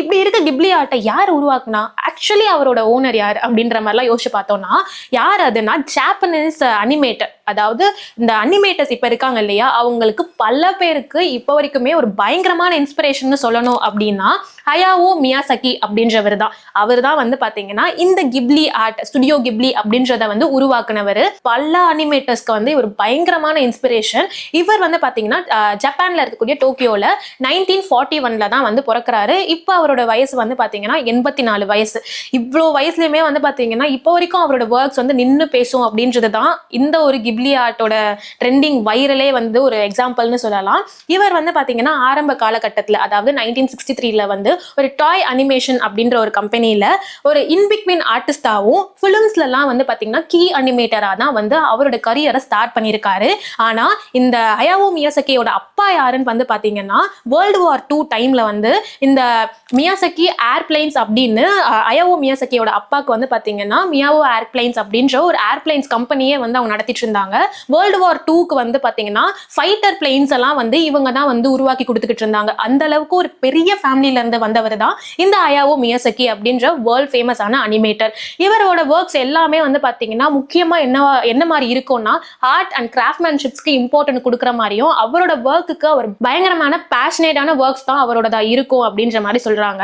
இப்படி இருக்க கிப்லி ஆர்ட்டை யார் உருவாக்குனா? ஆக்சுவலி அவரோட ஓனர் யார்? அப்படின்ற மாதிரிலாம் யோசிச்சு பார்த்தோம்னா யார் அதுனா ஜாப்பனீஸ் அனிமேட்டர் அதாவது இந்த அனிமேட்டர்ஸ் இப்போ இருக்காங்க இல்லையா? அவங்களுக்கு பல பேருக்கு இப்போ வரைக்குமே ஒரு பயங்கரமான இன்ஸ்பிரேஷன் சொல்லணும் அப்படின்னா ஹயாவோ மியாசகி அப்படின்றவர் தான் அவர் தான் வந்து பாத்தீங்கன்னா இந்த கிப்லி ஆர்ட் ஸ்டுடியோ கிப்லி அப்படின்றத வந்து உருவாக்குனவர். பல அனிமேட்டர்ஸ்க்கு வந்து ஒரு பயங்கரமான இன்ஸ்பிரேஷன் இவர் வந்து பாத்தீங்கன்னா ஜப்பான்ல இருக்கக்கூடிய டோக்கியோல நைன்டீன் ஃபார்ட்டி ஒன்ல தான் வந்து பிறக்கிறாரு. இப்போ அவரோட வயசு வந்து பாத்தீங்கன்னா எண்பத்தி நாலு வயசு. இவ்வளோ வயசுலயுமே வந்து பாத்தீங்கன்னா இப்போ வரைக்கும் அவரோட ஒர்க்ஸ் வந்து நின்று பேசும் அப்படின்றது தான் இந்த ஒரு கிப்லி ஆர்ட்டோட ட்ரெண்டிங் வைரலே வந்து ஒரு எக்ஸாம்பிள்னு சொல்லலாம். இவர் வந்து பாத்தீங்கன்னா ஆரம்ப காலகட்டத்தில் அதாவது நைன்டீன் சிக்ஸ்டி த்ரீல வந்து ஒரு டாய் அனிமேஷன் அப்படின்ற ஒரு கம்பெனியில ஒரு இன்பிக்வின் ஆர்டிஸ்டாகவும் ஃபிலிம்ஸ்லலாம் வந்து பாத்தீங்கன்னா கீ அனிமேட்டராக தான் வந்து அவரோட கரியரை ஸ்டார்ட் பண்ணியிருக்காரு. ஆனா இந்த அயாவோ மியாசக்கியோட அப்பா யாருன்னு வந்து பாத்தீங்கன்னா வேர்ல்டு வார் டூ டைம்ல வந்து இந்த மியாசக்கி ஏர்பிளைன்ஸ் அப்படின்னு அயாவோ மியாசக்கியோட அப்பாவுக்கு வந்து பாத்தீங்கன்னா மியாவோ ஏர்பிளைன்ஸ் அப்படின்ற ஒரு ஏர்பிளைன்ஸ் கம்பெனியே வந்து அவங்க நடத்திட்டு இருந்தாங்க. வேர்ல்டு வார் டூக்கு வந்து பாத்தீங்கன்னா ஃபைட்டர் பிளெயின்ஸ் எல்லாம் வந்து இவங்க தான் வந்து உருவாக்கி கொடுத்துக்கிட்டு இருந்தாங்க. அந்த அளவுக்கு ஒரு பெரிய ஃபேமிலியில இருந்து வந்தவர் தான் இந்த அயாவோ மியசக்கி அப்படின்ற வேர்ல்ட் ஃபேமஸான அனிமேட்டர் இவரோட ஒர்க்ஸ் எல்லாமே வந்து பாத்தீங்கன்னா முக்கியமா என்ன என்ன மாதிரி இருக்கும்னா ஆர்ட் அண்ட் கிராஃப்ட்மேன்ஷிப்ஸ்க்கு இம்பார்ட்டன்ட் கொடுக்குற மாதிரியும் அவரோட ஒர்க்குக்கு அவர் பயங்கரமான பேஷனேட்டான ஒர்க்ஸ் தான் அவரோடதா இருக்கும் அப்படின்ற மாதிரி சொல்றாங்க.